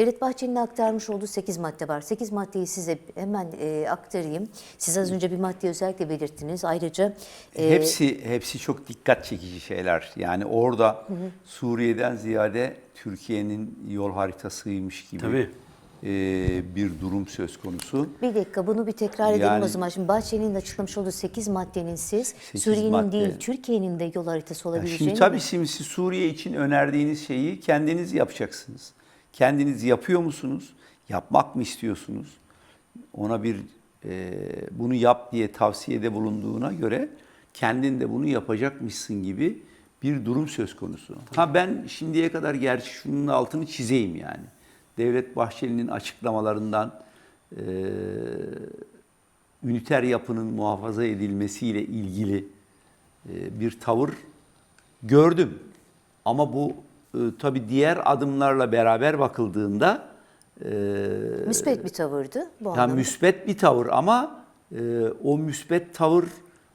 Devlet Bahçeli'nin aktarmış olduğu 8 madde var. 8 maddeyi size hemen e, aktarayım. Siz az önce bir maddeyi özellikle belirttiniz. Ayrıca e, Hepsi hepsi çok dikkat çekici şeyler. Yani orada Suriye'den ziyade Türkiye'nin yol haritasıymış gibi Tabii. e, bir durum söz konusu. bir dakika bunu bir tekrar edelim Yani- o zaman. Şimdi Bahçeli'nin açıklamış olduğu 8 maddenin siz Suriye'nin madde. değil Türkiye'nin de yol haritası olabileceğini Şimdi tabii şimdi siz Suriye için önerdiğiniz şeyi kendiniz yapacaksınız. Kendiniz yapıyor musunuz? Yapmak mı istiyorsunuz? Ona bir e, bunu yap diye tavsiyede bulunduğuna göre kendin de bunu yapacakmışsın gibi bir durum söz konusu. Ha ben şimdiye kadar gerçi şunun altını çizeyim yani. Devlet Bahçeli'nin açıklamalarından e, üniter yapının muhafaza edilmesiyle ilgili e, bir tavır gördüm. Ama bu e, tabii diğer adımlarla beraber bakıldığında e, müspet bir tavırdı bu ya anlamda. müsbet bir tavır ama e, o müsbet tavır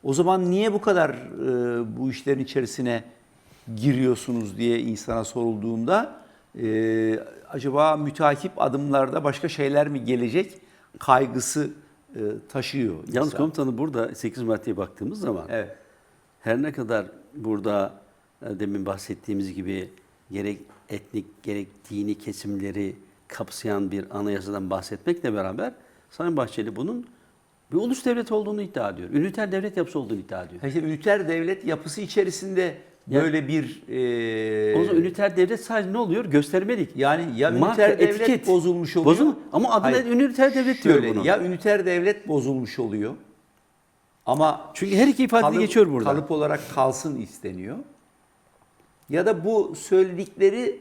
o zaman niye bu kadar e, bu işlerin içerisine giriyorsunuz diye insana sorulduğunda e, acaba mütakip adımlarda başka şeyler mi gelecek kaygısı e, taşıyor. Yalnız insan. komutanı burada 8 maddeye baktığımız zaman Evet. her ne kadar burada e, demin bahsettiğimiz gibi gerek etnik gerek dini kesimleri kapsayan bir anayasadan bahsetmekle beraber Sayın Bahçeli bunun bir ulus devlet olduğunu iddia ediyor. Üniter devlet yapısı olduğunu iddia ediyor. İşte üniter devlet yapısı içerisinde Ya- böyle bir e, O zaman üniter devlet sadece ne oluyor? Göstermelik. yani ya Marka, üniter devlet etiket. bozulmuş oluyor. Bozulma- ama adına Hayır, üniter devlet diyor şöyle, bunu. Ya üniter devlet bozulmuş oluyor. Ama Çünkü her iki ifade kalıp- geçiyor burada. Kalıp olarak kalsın isteniyor. Ya da bu söyledikleri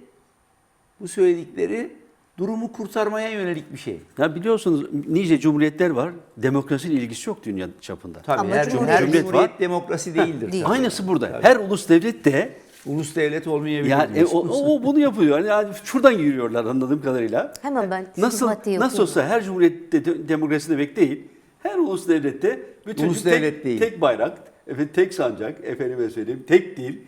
bu söyledikleri durumu kurtarmaya yönelik bir şey. Ya biliyorsunuz nice cumhuriyetler var. Demokrasiyle ilgisi yok dünya çapında. Tabii Ama her cumhuriyet- cumhuriyet, her Cumhuriyet cumhuriyet var. demokrasi değildir. Değil. Aynısı burada. Tabii. Her ulus devlet de Ulus devlet olmayabilir. yani e, o, o bunu yapıyor. Yani, yani şuradan giriyorlar anladığım kadarıyla. Hemen ben 8 Nasıl nasıl olsa her cumhuriyette de, demokrasi demek değil. Her ulus devlette bütün Ulus tek, devlet değil. tek bayrak, efendim, tek sancak, efendime söyleyeyim, tek dil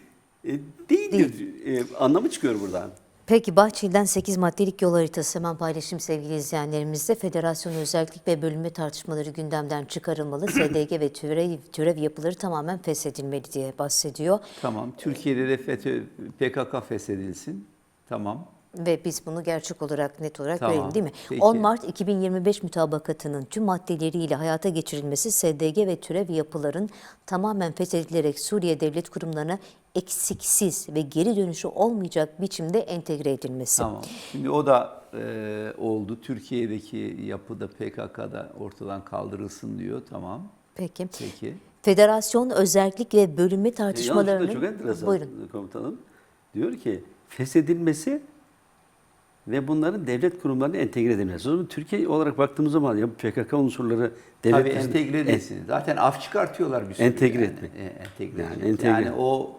e, değildir. E, anlamı çıkıyor buradan. Peki Bahçeli'den 8 maddelik yol haritası hemen paylaşım sevgili izleyenlerimizle. Federasyon özellik ve bölünme tartışmaları gündemden çıkarılmalı. SDG ve türev, türev yapıları tamamen feshedilmeli diye bahsediyor. Tamam. Türkiye'de de FETÖ, PKK feshedilsin. Tamam. Ve biz bunu gerçek olarak net olarak Tamam, verelim değil mi? peki. 10 Mart 2025 mütabakatının tüm maddeleriyle hayata geçirilmesi SDG ve türev yapıların tamamen feshedilerek Suriye devlet kurumlarına eksiksiz ve geri dönüşü olmayacak biçimde entegre edilmesi. Tamam. Şimdi o da e, oldu. Türkiye'deki yapıda PKK'da ortadan kaldırılsın diyor. Tamam. Peki. Peki. Federasyon özellik ve bölünme E, Yalnız tartışmalarının... da çok enteresan Buyurun. komutanım. Diyor ki feshedilmesi ve bunların devlet kurumlarına entegre edilmesi. O zaman Türkiye olarak baktığımız zaman ya PKK unsurları devlet Tabii entegre edilsin. Zaten af çıkartıyorlar bir sürü. Entegre yani. etmek. E, entegre Yani edecek. entegre. Yani o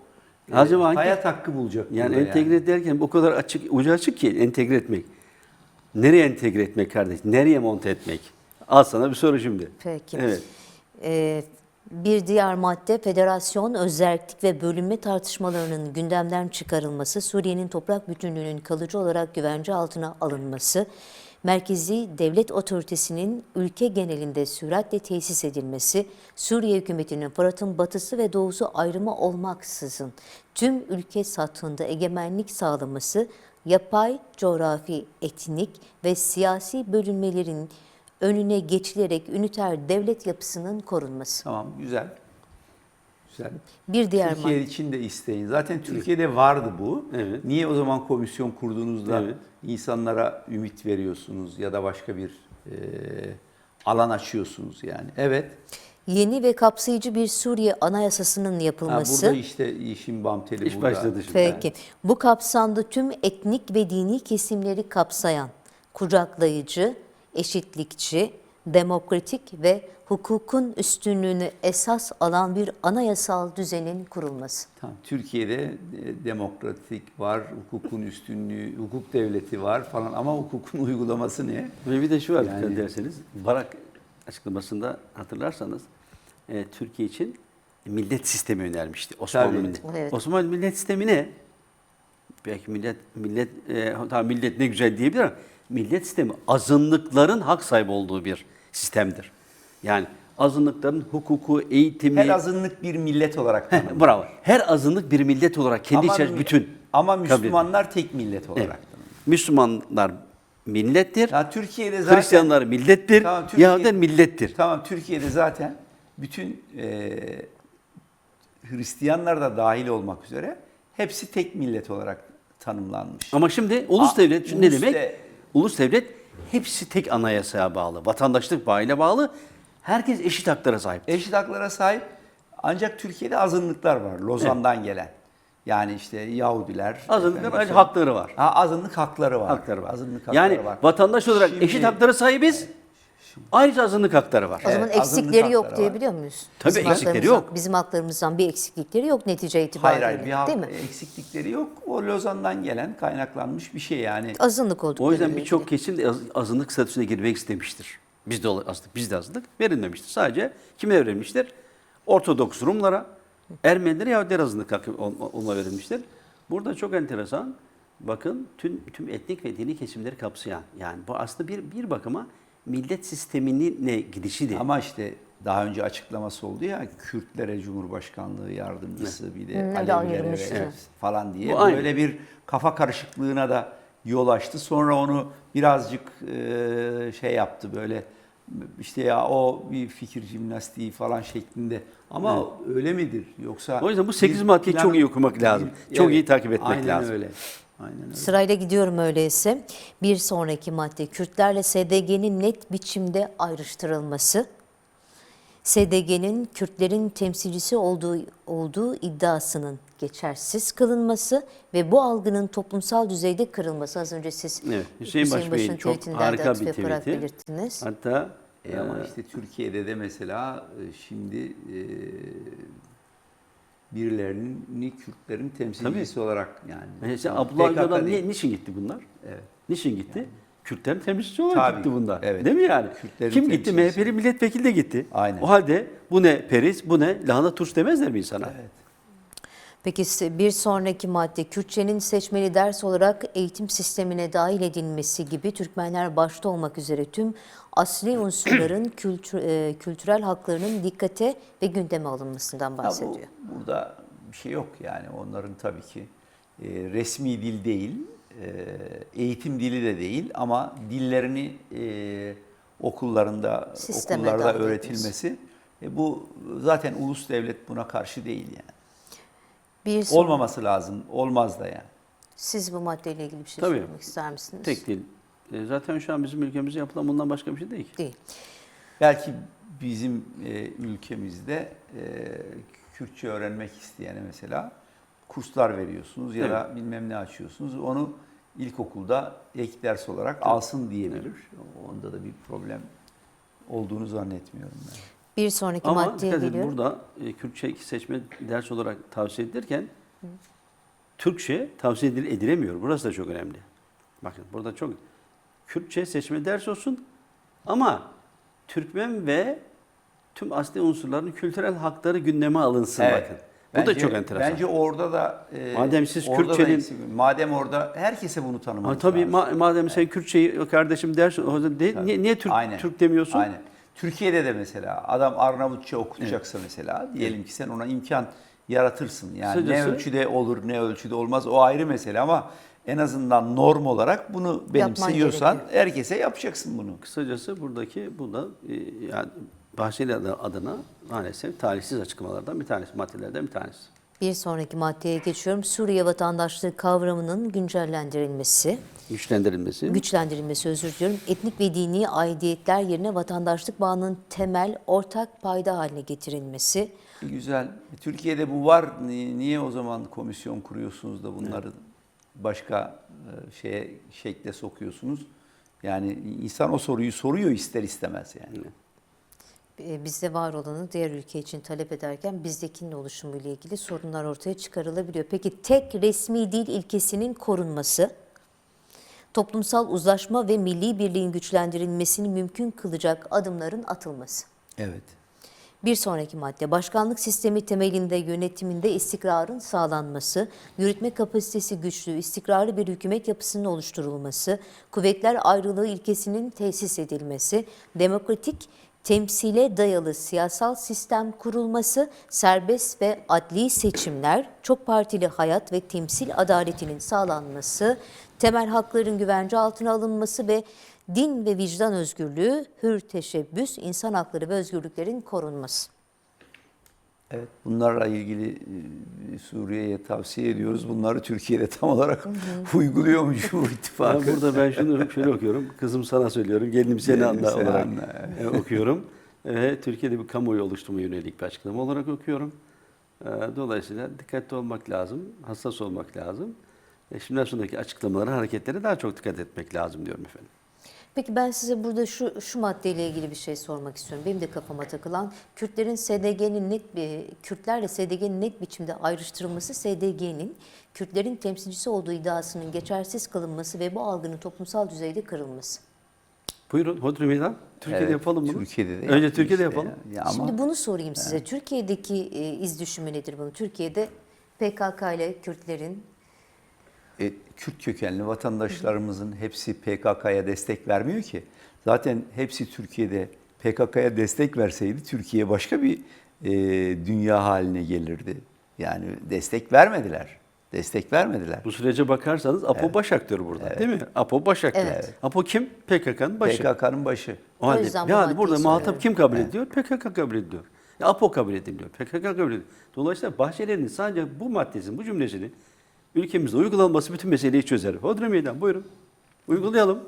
e, Acaba hangi- hayat hakkı bulacak. Yani entegre ederken o kadar açık, ucu açık ki entegre etmek. Nereye entegre etmek kardeş? Nereye monte etmek? Al sana bir soru şimdi. Peki. Evet. Ee, bir diğer madde federasyon, özellik ve bölünme tartışmalarının gündemden çıkarılması, Suriye'nin toprak bütünlüğünün kalıcı olarak güvence altına alınması, merkezi devlet otoritesinin ülke genelinde süratle tesis edilmesi, Suriye hükümetinin Fırat'ın batısı ve doğusu ayrımı olmaksızın tüm ülke sathında egemenlik sağlaması, yapay, coğrafi, etnik ve siyasi bölünmelerin önüne geçilerek üniter devlet yapısının korunması. Tamam güzel. Güzel. Bir diğer Türkiye madde. için de isteyin. Zaten Türkiye'de vardı bu. Evet. Niye o zaman komisyon kurduğunuzda Evet. insanlara ümit veriyorsunuz ya da başka bir e, alan açıyorsunuz yani? Evet. Yeni ve kapsayıcı bir Suriye anayasasının Ha, yapılması. burada işte işin bam teli İş burada. başladı şimdi. Peki. Bu kapsamda tüm etnik ve dini kesimleri kapsayan kucaklayıcı, eşitlikçi, demokratik ve hukukun üstünlüğünü esas alan bir anayasal düzenin kurulması. Tamam. Türkiye'de e, demokratik var, hukukun üstünlüğü, hukuk devleti var falan ama hukukun uygulaması ne? Ve bir de şu var Yani- dikkat ederseniz. Barak açıklamasında hatırlarsanız e, Türkiye için millet sistemi önermişti. Osmanlı Tabii. millet. Evet. Osmanlı millet sistemi ne? Belki millet millet e, tamam millet ne güzel diyebilir ama millet sistemi azınlıkların hak sahibi olduğu bir sistemdir. Yani azınlıkların hukuku, eğitimi, Her azınlık bir millet olarak tanımlanır. bravo. Her azınlık bir millet olarak kendi içerisinde bütün. Ama kabul. Müslümanlar tek millet olarak Evet. tanımlanır. Müslümanlar millettir. Ya Türkiye'de zaten Hristiyanlar millettir. Tamam, Türkiye- Yahudiler millettir. Tamam Türkiye'de zaten bütün e, Hristiyanlar da dahil olmak üzere hepsi tek millet olarak tanımlanmış. Ama şimdi ulus devlet ne ulus demek? de- ulus devlet hepsi tek anayasaya bağlı. Vatandaşlık bağıyla bağlı. Herkes eşit haklara sahip. Eşit haklara sahip ancak Türkiye'de azınlıklar var Lozan'dan gelen. Yani işte Yahudiler. Azınlıklar efendim, hakları var. Ha, azınlık hakları var. Hakları var. Azınlık hakları yani var. vatandaş olarak Şimdi- eşit haklara sahibiz. Ayrıca azınlık hakları var. O zaman Evet, azınlık eksikleri yok hakları var. diyebiliyor muyuz? Tabii eksikleri haklarımızdan- yok. Bizim haklarımızdan bir eksiklikleri yok netice Hayır itibariyle. hayır bir hak değil mi? eksiklikleri yok. O Lozan'dan gelen kaynaklanmış bir şey yani. Azınlık oldukları O yüzden ile birçok ilgili. kesim de az- azınlık statüsüne girmek istemiştir. Biz de azınlık, biz de azınlık verilmemiştir. Sadece kime verilmiştir? Ortodoks Rumlara, Ermenilere Yahudiler azınlık hakkı ol- olma verilmiştir. Burada çok enteresan. Bakın tüm tüm etnik ve dini kesimleri kapsayan. Yani bu aslında bir bir bakıma millet sistemine gidişidir. Ama işte daha önce açıklaması oldu ya Kürtlere Cumhurbaşkanlığı yardımcısı bir de Evet. falan diye Bu aynı. böyle bir kafa karışıklığına da yol açtı. Sonra onu birazcık e, şey yaptı böyle işte ya o bir fikir jimnastiği falan şeklinde. Ama öyle midir yoksa O yüzden bu sekiz bir maddeyi plan- çok iyi okumak lazım. Çok iyi takip etmek aynen lazım. Öyle. Aynen öyle. Sırayla gidiyorum öyleyse. Bir sonraki madde Kürtlerle SDG'nin net biçimde ayrıştırılması. SDG'nin Kürtlerin temsilcisi olduğu, olduğu iddiasının geçersiz kılınması ve bu algının toplumsal düzeyde kırılması. Az önce siz Evet, Hüseyin Baş Bey'in Baş'ın çok harika bir tweeti. belirttiniz. Hatta E ama işte Türkiye'de de mesela e, şimdi e, birilerini Kürtlerin temsilcisi olarak yani. Mesela Abdullah Öcalan niye, niçin gitti bunlar? Evet. Niçin gitti? Kürtlerin temsilcisi olarak Tabii, gitti bunlar. evet. Değil mi yani? Kürtlerin Kim gitti? MHP'li milletvekili de gitti. Aynen. O halde bu ne periz, bu ne lahana turş demezler mi insana? Evet. Peki bir sonraki madde Kürtçenin seçmeli ders olarak eğitim sistemine dahil edilmesi gibi Türkmenler başta olmak üzere tüm asli unsurların kültür, e, kültürel haklarının dikkate ve gündeme alınmasından Ya bu, bahsediyor. burada bir şey yok yani onların tabii ki e, resmi dil değil, e, eğitim dili de değil ama dillerini e, okullarında Sisteme okullarda öğretilmesi e, bu zaten ulus devlet buna karşı değil yani. Bir Olmaması lazım, olmaz da yani. Siz bu maddeyle ilgili bir şey Tabii. söylemek ister misiniz? Tek değil. E, zaten şu an bizim ülkemizde yapılan bundan başka bir şey değil ki. Değil. Belki bizim e, ülkemizde e, Kürtçe öğrenmek isteyene mesela kurslar veriyorsunuz ya da bilmem ne açıyorsunuz. Onu ilkokulda ek ders olarak alsın diyebilir. Onda da bir problem olduğunu zannetmiyorum ben. Bir sonraki Ama maddeye dikkat edin geliyorum. burada e, Kürtçe seçme ders olarak tavsiye edilirken Türkçe tavsiye edil- edilemiyor. Burası da çok önemli. Bakın burada çok Kürtçe seçme ders olsun ama Türkmen ve tüm asli unsurların kültürel hakları gündeme alınsın bakın. Bu da Bence- çok enteresan. Bence orada da e, Madem siz orada da Kürtçenin- eksik- madem orada herkese bunu Ama tanımanız tabii lazım. ma- madem sen Kürtçeyi kardeşim ders o zaman de- niye, niye Türk, Aynen. Türk demiyorsun? Aynen. Türkiye'de de mesela adam Arnavutça okutacaksa mesela diyelim ki sen ona imkan yaratırsın. Yani ne Kısacası- ölçüde olur ne ölçüde olmaz o ayrı mesele ama en azından norm olarak bunu benimsiyorsan gerekiyor. herkese yapacaksın bunu. Kısacası buradaki bu da e, yani Bahçeli adı- adına maalesef talihsiz açıklamalardan bir tanesi, maddelerden bir tanesi. Bir sonraki maddeye geçiyorum. Suriye vatandaşlığı kavramının güncellendirilmesi. Güçlendirilmesi. güçlendirilmesi özür diliyorum. Etnik ve dini aidiyetler yerine vatandaşlık bağının temel ortak payda haline getirilmesi. Güzel. Türkiye'de bu var. Ni- Niye o zaman komisyon kuruyorsunuz da bunları başka e, şeye şekle sokuyorsunuz? Yani insan o soruyu soruyor ister istemez yani. E, bizde var olanı diğer ülke için talep ederken bizdekinin oluşumuyla ilgili sorunlar ortaya çıkarılabiliyor. Peki tek resmi dil ilkesinin korunması, toplumsal uzlaşma ve milli birliğin güçlendirilmesini mümkün kılacak adımların atılması. Evet. Bir sonraki madde başkanlık sistemi temelinde yönetiminde istikrarın sağlanması, yürütme kapasitesi güçlü, istikrarlı bir hükümet yapısının oluşturulması, kuvvetler ayrılığı ilkesinin tesis edilmesi, demokratik temsile dayalı siyasal sistem kurulması, serbest ve adli seçimler, çok partili hayat ve temsil adaletinin sağlanması, temel hakların güvence altına alınması ve din ve vicdan özgürlüğü, hür teşebbüs, insan hakları ve özgürlüklerin korunması. Evet, bunlarla ilgili e, Suriye'ye tavsiye ediyoruz. Bunları Türkiye'de tam olarak uyguluyor mu Cumhur İttifakı? Ben burada ben şunu şöyle okuyorum. Kızım sana söylüyorum. Gelinim seni Gelinim anla olarak anla, e, okuyorum. E, Türkiye'de bir kamuoyu oluşturma yönelik bir açıklama olarak okuyorum. E, Dolayısıyla dikkatli olmak lazım, hassas olmak lazım. E, Şimdiden sonraki açıklamalara, hareketlere daha çok dikkat etmek lazım diyorum efendim. Peki ben size burada şu şu maddeyle ilgili bir şey sormak istiyorum. Benim de kafama takılan Kürtlerin SDG'nin net bir Kürtlerle SDG'nin net biçimde ayrıştırılması SDG'nin Kürtlerin temsilcisi olduğu iddiasının geçersiz kılınması ve bu algının toplumsal düzeyde kırılması. Buyurun Hodri Meydan. Türkiye'de Evet, yapalım bunu. Türkiye'de de Önce Türkiye'de işte yapalım. ya. Ya ama Şimdi bunu sorayım size. Türkiye'deki e, iz düşümü nedir bunun? Türkiye'de PKK ile Kürtlerin e, Kürt kökenli vatandaşlarımızın hepsi PKK'ya destek vermiyor ki. Zaten hepsi Türkiye'de PKK'ya destek verseydi Türkiye başka bir e, dünya haline gelirdi. Yani destek vermediler. Destek vermediler. Bu sürece bakarsanız Apo baş aktör burada değil mi? Apo baş aktör. Evet. Apo kim? PKK'nın başı. PKK'nın başı. O O halde bu yani burada muhatap söylüyorum. kim kabul ediyor? PKK kabul ediyor. Ya APO kabul ediliyor. PKK kabul ediyor. Dolayısıyla Bahçeli'nin sadece bu maddesinin, bu cümlesinin ülkemizde uygulanması bütün meseleyi çözer. Hodri meydan buyurun. Uygulayalım.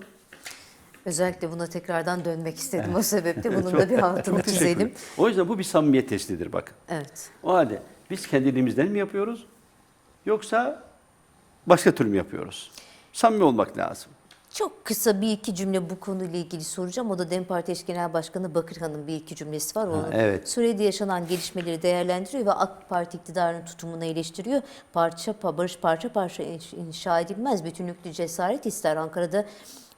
özellikle buna tekrardan dönmek istedim o sebeple bunun da bir altını çizelim. O yüzden bu bir samimiyet testidir bakın. Evet. O halde biz kendiliğimizden mi yapıyoruz? Yoksa başka türlü mü yapıyoruz? Samimi olmak lazım. Çok kısa bir iki cümle bu konuyla ilgili soracağım. O da DEM Parti Eş Genel Başkanı Bakırhan'ın bir iki cümlesi var. Onun evet. Suriye'de yaşanan gelişmeleri değerlendiriyor ve AK Parti iktidarının tutumunu eleştiriyor. Parça pa- barış parça parça inş- inşa edilmez. Bütünlüklü cesaret ister. Ankara'da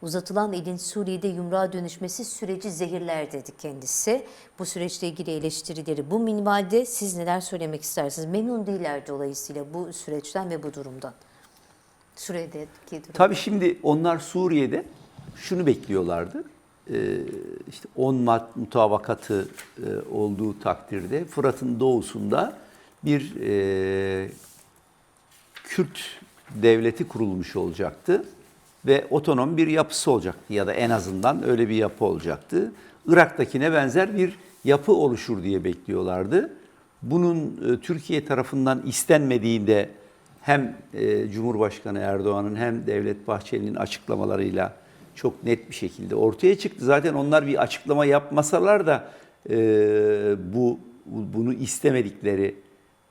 uzatılan elin Suriye'de yumruğa dönüşmesi süreci zehirler dedi kendisi. Bu süreçle ilgili eleştirileri bu minvalde siz neler söylemek istersiniz? Memnun değiller dolayısıyla bu süreçten ve bu durumdan. Suriye'deki durum. Tabii şimdi onlar Suriye'de şunu bekliyorlardı. Ee, işte 10 Mart mutabakatı e, olduğu takdirde Fırat'ın doğusunda bir e, Kürt devleti kurulmuş olacaktı ve otonom bir yapısı olacaktı ya da en azından öyle bir yapı olacaktı. Irak'takine benzer bir yapı oluşur diye bekliyorlardı. Bunun e, Türkiye tarafından istenmediğinde hem e, Cumhurbaşkanı Erdoğan'ın hem Devlet Bahçeli'nin açıklamalarıyla çok net bir şekilde ortaya çıktı. Zaten onlar bir açıklama yapmasalar da e, bu bunu istemedikleri,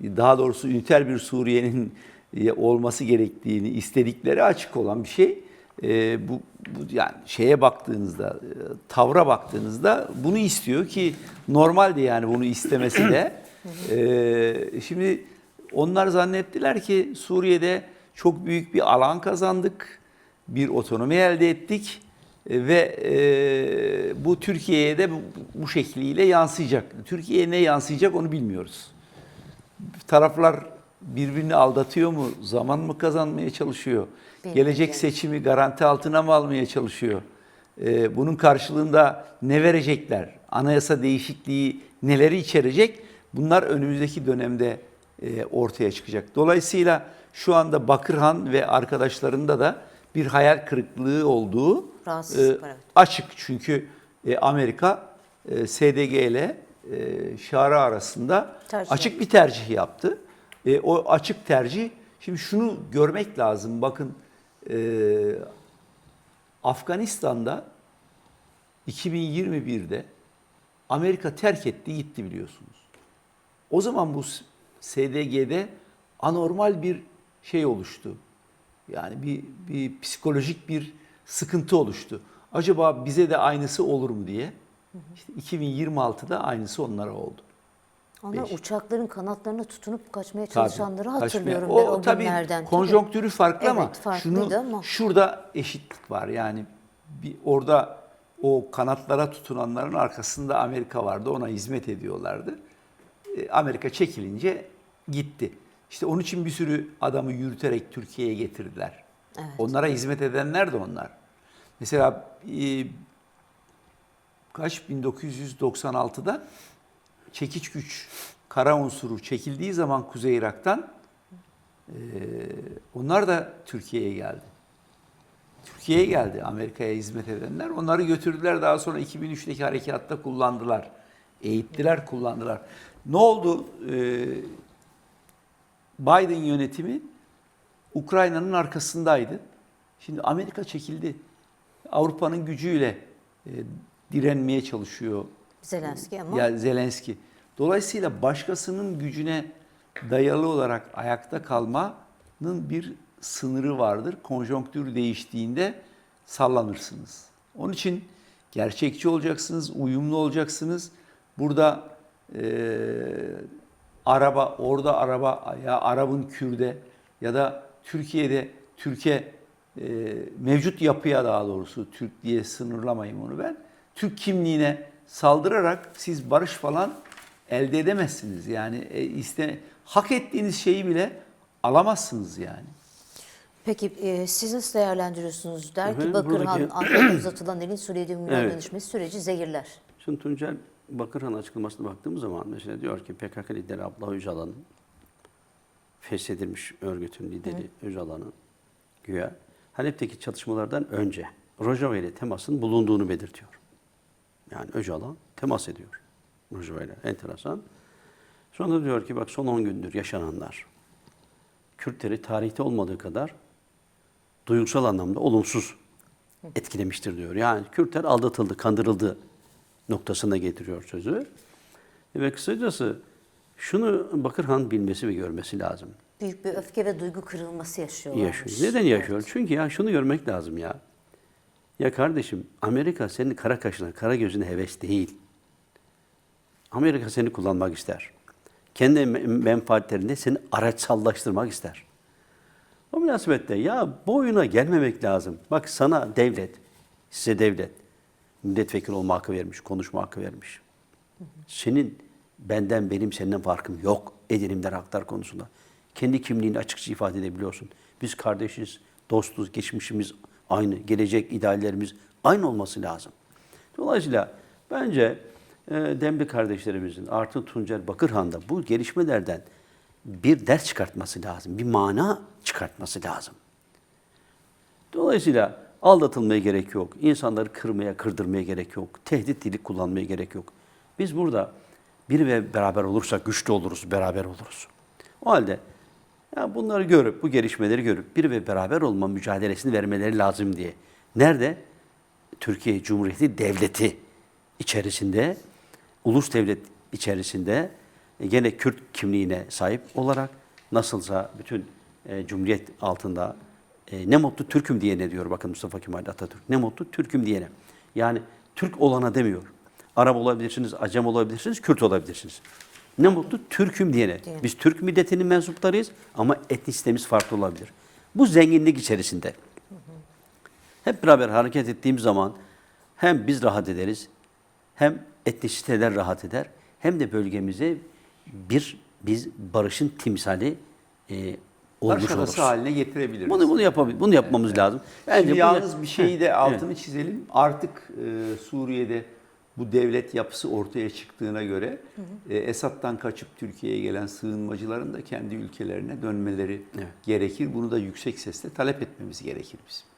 daha doğrusu üniter bir Suriye'nin e, olması gerektiğini istedikleri açık olan bir şey. E, bu, bu yani şeye baktığınızda, e, tavra baktığınızda bunu istiyor ki normaldi yani bunu istemesi de. E, şimdi onlar zannettiler ki Suriye'de çok büyük bir alan kazandık, bir otonomi elde ettik e, ve e, bu Türkiye'ye de bu, bu şekliyle yansıyacak. Türkiye'ye ne yansıyacak onu bilmiyoruz. Taraflar birbirini aldatıyor mu? Zaman mı kazanmaya çalışıyor? Bilmiyorum. Gelecek seçimi garanti altına mı almaya çalışıyor? Ee, bunun karşılığında ne verecekler? Anayasa değişikliği neleri içerecek? Bunlar önümüzdeki dönemde e, ortaya çıkacak. Dolayısıyla şu anda Bakırhan ve arkadaşlarında da bir hayal kırıklığı olduğu e, açık. Çünkü e, Amerika e, SDG ile e, Şara arasında Tercih açık bir tercih yaptı. E, o açık tercih, şimdi şunu görmek lazım. Bakın e, Afganistan'da 2021'de Amerika terk etti gitti biliyorsunuz. O zaman bu SDG'de anormal bir şey oluştu. Yani bir, bir psikolojik bir sıkıntı oluştu. Acaba bize de aynısı olur mu diye. İşte 2026'da aynısı onlara oldu. Onlar Beş. uçakların kanatlarına tutunup kaçmaya Tabii, çalışanları kaçmaya- hatırlıyorum ben o tabii günlerden. konjonktürü farklı ama Evet, farklıydı şunu ama. şurada eşitlik var. Yani bir orada o kanatlara tutunanların arkasında Amerika vardı. Ona hizmet ediyorlardı. Amerika çekilince gitti. İşte onun için bir sürü adamı yürüterek Türkiye'ye getirdiler. Onlara hizmet edenler de onlar. Mesela e, kaç 1996'da çekiç güç kara unsuru çekildiği zaman Kuzey Irak'tan e, onlar da Türkiye'ye geldi. Türkiye'ye geldi Amerika'ya hizmet edenler. Onları götürdüler daha sonra 2003'teki harekatta kullandılar. Eğittiler, kullandılar. Ne oldu? Ee, Biden yönetimi Ukrayna'nın arkasındaydı. Şimdi Amerika çekildi. Avrupa'nın gücüyle e, direnmeye çalışıyor Zelenski ama ya Zelenski. Dolayısıyla başkasının gücüne dayalı olarak ayakta kalmanın bir sınırı vardır. Konjonktür değiştiğinde sallanırsınız. Onun için gerçekçi olacaksınız, uyumlu olacaksınız. Burada eee, araba, orada araba ya Arap'ın Kürde ya da Türkiye'de Türkiye eee, mevcut yapıya daha doğrusu Türk diye sınırlamayayım onu ben. Türk kimliğine saldırarak siz barış falan elde edemezsiniz. Yani e, iste hak ettiğiniz şeyi bile alamazsınız yani. Peki e, siz nasıl değerlendiriyorsunuz? Der ki Efendim, Bakırhan, buradaki- Ankara'da uzatılan elin Suriye'de ünvan Evet. dönüşmesi süreci zehirler. Şimdi Tuncel Bakırhan açıklamasına baktığımız zaman mesela diyor ki PKK lideri Abdullah Öcalan'ın feshedilmiş örgütün lideri Öcalan'ın güya Halep'teki çatışmalardan önce Rojava ile temasın bulunduğunu belirtiyor. Yani Öcalan temas ediyor Rojava ile. Enteresan. Sonra diyor ki bak son 10 gündür yaşananlar Kürtleri tarihte olmadığı kadar duygusal anlamda olumsuz etkilemiştir diyor. Yani Kürtler aldatıldı, kandırıldı noktasına getiriyor sözü. Ve kısacası şunu Bakırhan bilmesi ve görmesi lazım. Büyük bir öfke ve duygu kırılması yaşıyorlar. Yaşıyor. Neden yaşıyor? Çünkü ya şunu görmek lazım ya. Ya kardeşim Amerika senin kara kaşına, kara gözüne heves değil. Amerika seni kullanmak ister. Kendi me- menfaatlerinde seni araçsallaştırmak ister. O münasebette ya boyuna gelmemek lazım. Bak sana devlet, size devlet, milletvekili olma hakkı vermiş, konuşma hakkı vermiş. Senin benden benim senden farkım yok edinimler haklar konusunda. Kendi kimliğini açıkça ifade edebiliyorsun. Biz kardeşiz, dostuz, geçmişimiz aynı, gelecek ideallerimiz aynı olması lazım. Dolayısıyla bence e, Demli kardeşlerimizin artı Tuncel Bakırhan da bu gelişmelerden bir ders çıkartması lazım, bir mana çıkartması lazım. Dolayısıyla aldatılmaya gerek yok. İnsanları kırmaya, kırdırmaya gerek yok. Tehdit dili kullanmaya gerek yok. Biz burada bir ve beraber olursak güçlü oluruz, beraber oluruz. O halde ya bunları görüp, bu gelişmeleri görüp bir ve beraber olma mücadelesini vermeleri lazım diye. Nerede? Türkiye Cumhuriyeti Devleti içerisinde, ulus devlet içerisinde e, gene Kürt kimliğine sahip olarak nasılsa bütün e, Cumhuriyet altında e, ne mutlu Türk'üm diyene diyor bakın Mustafa Kemal Atatürk. Ne mutlu Türk'üm diyene. Yani Türk olana demiyor. Arap olabilirsiniz, Acem olabilirsiniz, Kürt olabilirsiniz. Ne mutlu Türk'üm diyene. Diyene. Biz Türk milletinin mensuplarıyız ama etnisitemiz farklı olabilir. Bu zenginlik içerisinde. Hep beraber hareket ettiğimiz zaman hem biz rahat ederiz, hem etnisiteler rahat eder, hem de bölgemize bir biz barışın timsali e, olmuş adası haline getirebiliriz. Bunu bunu yapabil bunu yapmamız lazım. Bence Şimdi yalnız bir şeyi de altını çizelim. Artık e, Suriye'de bu devlet yapısı ortaya çıktığına göre e, Esad'dan kaçıp Türkiye'ye gelen sığınmacıların da kendi ülkelerine dönmeleri Evet. gerekir. Bunu da yüksek sesle talep etmemiz gerekir bizim.